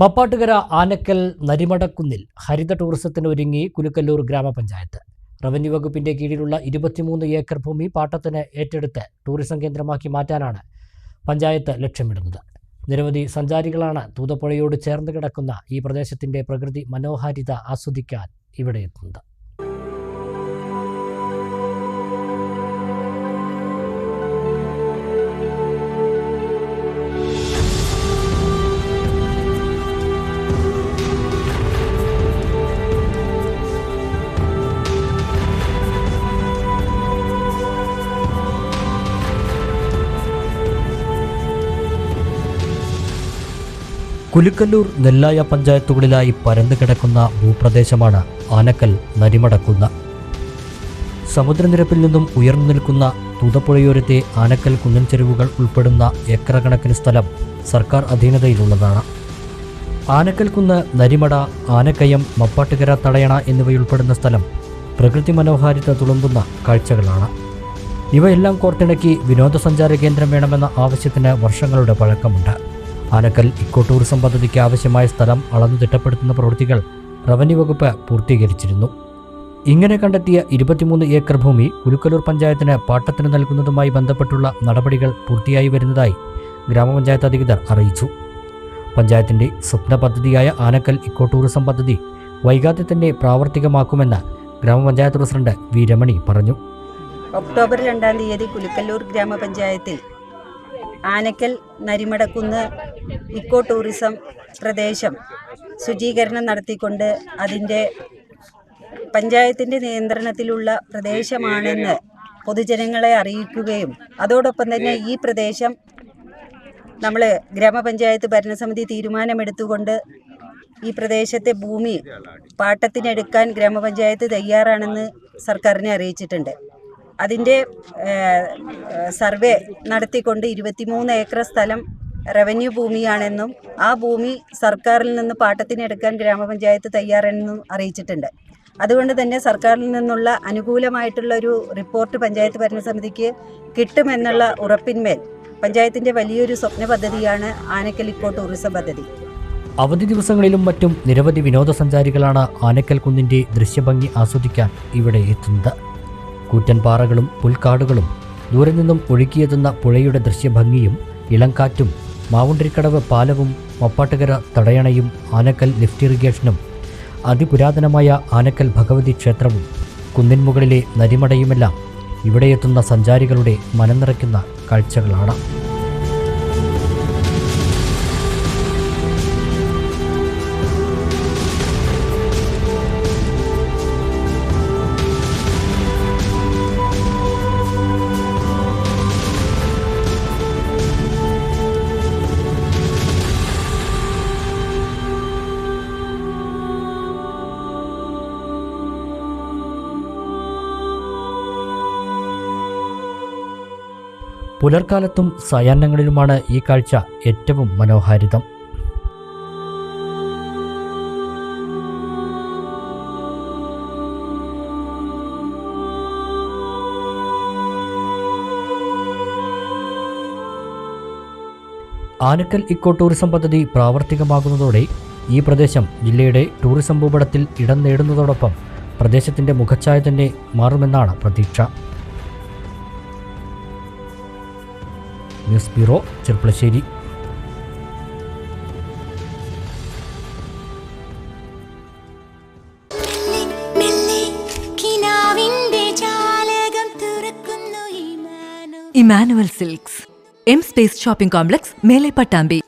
മപ്പാട്ടുകര ആനക്കൽ നരിമടക്കുന്നിൽ ഹരിത ടൂറിസത്തിന് ഒരുങ്ങി കുലുക്കല്ലൂർ ഗ്രാമപഞ്ചായത്ത്. റവന്യൂ വകുപ്പിന്റെ കീഴിലുള്ള ഇരുപത്തിമൂന്ന് ഏക്കർ ഭൂമി പാട്ടത്തിന് ഏറ്റെടുത്ത് ടൂറിസം കേന്ദ്രമാക്കി മാറ്റാനാണ് പഞ്ചായത്ത് ലക്ഷ്യമിടുന്നത്. നിരവധി സഞ്ചാരികളാണ് തൂതപ്പുഴയോട് ചേർന്ന് കിടക്കുന്ന ഈ പ്രദേശത്തിന്റെ പ്രകൃതി മനോഹാരിത ആസ്വദിക്കാൻ ഇവിടെ എത്തുന്നത്. കുലുക്കല്ലൂർ നെല്ലായ പഞ്ചായത്തുകളിലായി പരന്നു കിടക്കുന്ന ഭൂപ്രദേശമാണ് ആനക്കൽ നരിമടക്കുന്ന. സമുദ്രനിരപ്പിൽ നിന്നും ഉയർന്നു നിൽക്കുന്ന തൂതപ്പുഴയോരത്തെ ആനക്കൽ കുന്നൻ ചെരുവുകൾ ഉൾപ്പെടുന്ന ഏക്കർ കണക്കിന് സ്ഥലം സർക്കാർ അധീനതയിലുള്ളതാണ്. ആനക്കൽ കുന്ന് നരിമട ആനക്കയം മപ്പാട്ടുകര തടയണ എന്നിവയുൾപ്പെടുന്ന സ്ഥലം പ്രകൃതി മനോഹാരിത തുളുമ്പുന്ന കാഴ്ചകളാണ്. ഇവയെല്ലാം കോർത്തിണക്കി വിനോദസഞ്ചാര കേന്ദ്രം വേണമെന്ന ആവശ്യത്തിന് വർഷങ്ങളുടെ പഴക്കമുണ്ട്. ആനക്കൽ ഇക്കോ ടൂറിസം പദ്ധതിക്ക് ആവശ്യമായ സ്ഥലം അളന്നു തിട്ടപ്പെടുത്തുന്ന പ്രവൃത്തികൾ റവന്യൂ വകുപ്പ് പൂർത്തീകരിച്ചിരുന്നു. ഇങ്ങനെ കണ്ടെത്തിയ ഇരുപത്തിമൂന്ന് ഏക്കർ ഭൂമി കുലുക്കലൂർ പഞ്ചായത്തിന് പാട്ടത്തിന് നൽകുന്നതുമായി ബന്ധപ്പെട്ടുള്ള നടപടികൾ പൂർത്തിയായി വരുന്നതായി ഗ്രാമപഞ്ചായത്ത് അധികൃതർ അറിയിച്ചു. പഞ്ചായത്തിന്റെ സ്വപ്ന പദ്ധതിയായ ആനക്കൽ ഇക്കോ ടൂറിസം പദ്ധതി വൈകാതെ തന്നെ പ്രാവർത്തികമാക്കുമെന്ന് ഗ്രാമപഞ്ചായത്ത് പ്രസിഡന്റ് വി രമണി പറഞ്ഞു. ഒക്ടോബർ രണ്ടാം തീയതി കുലുക്കല്ലൂർ ഗ്രാമപഞ്ചായത്തിൽ ആനക്കൽ നരിമടക്കുന്ന് ഇക്കോ ടൂറിസം പ്രദേശം ശുചീകരണം നടത്തിക്കൊണ്ട് അതിന്റെ പഞ്ചായത്തിന്റെ നിയന്ത്രണത്തിലുള്ള പ്രദേശമാണെന്ന് പൊതുജനങ്ങളെ അറിയിക്കുകയും അതോടൊപ്പം തന്നെ ഈ പ്രദേശം നമ്മൾ ഗ്രാമപഞ്ചായത്ത് ഭരണസമിതി തീരുമാനമെടുത്തുകൊണ്ട് ഈ പ്രദേശത്തെ ഭൂമി പാട്ടത്തിനെടുക്കാൻ ഗ്രാമപഞ്ചായത്ത് തയ്യാറാണെന്ന് സർക്കാരിനെ അറിയിച്ചിട്ടുണ്ട്. അതിന്റെ സർവേ നടത്തിക്കൊണ്ട് ഇരുപത്തിമൂന്ന് ഏക്കർ സ്ഥലം റവന്യൂ ഭൂമിയാണെന്നും ആ ഭൂമി സർക്കാരിൽ നിന്ന് പാട്ടത്തിന് എടുക്കാൻ ഗ്രാമപഞ്ചായത്ത് തയ്യാറാണെന്നും അറിയിച്ചിട്ടുണ്ട്. അതുകൊണ്ട് തന്നെ സർക്കാരിൽ നിന്നുള്ള അനുകൂലമായിട്ടുള്ള ഒരു റിപ്പോർട്ട് പഞ്ചായത്ത് ഭരണസമിതിക്ക് കിട്ടുമെന്നുള്ള ഉറപ്പിന്മേൽ പഞ്ചായത്തിന്റെ വലിയൊരു സ്വപ്ന പദ്ധതിയാണ് ആനക്കൽ ഇക്കോ ടൂറിസം പദ്ധതി. അവധി ദിവസങ്ങളിലും മറ്റും നിരവധി വിനോദസഞ്ചാരികളാണ് ആനക്കൽ കുന്നിന്റെ ദൃശ്യഭംഗി ആസ്വദിക്കാൻ ഇവിടെ എത്തുന്നത്. കൂറ്റൻപാറകളും പുൽക്കാടുകളും ദൂരെ നിന്നും ഒഴുകിയെത്തുന്ന പുഴയുടെ ദൃശ്യഭംഗിയും ഇളംകാറ്റും മാവുണ്ടിരിക്കടവ് പാലവും മപ്പാട്ടുകര തടയണയും ആനക്കൽ ലിഫ്റ്റ് ഇറിഗേഷനും അതിപുരാതനമായ ആനക്കൽ ഭഗവതി ക്ഷേത്രവും കുന്നിൻ മുകളിലെ നരിമടയുമെല്ലാം ഇവിടെയെത്തുന്ന സഞ്ചാരികളുടെ മനം നിറയ്ക്കുന്ന കാഴ്ചകളാണ്. പുലർക്കാലത്തും സായാഹ്നങ്ങളിലുമാണ് ഈ കാഴ്ച ഏറ്റവും മനോഹാരിതം. ആനക്കൽ ഇക്കോ ടൂറിസം പദ്ധതി പ്രാവർത്തികമാകുന്നതോടെ ഈ പ്രദേശം ജില്ലയുടെ ടൂറിസം ഭൂപടത്തിൽ ഇടം നേടുന്നതോടൊപ്പം പ്രദേശത്തിന്റെ മുഖച്ഛായ തന്നെ മാറുമെന്നാണ് പ്രതീക്ഷ. News bureau Cherpulassery Emmanuel silks M space shopping complex മേലെ പട്ടാമ്പി.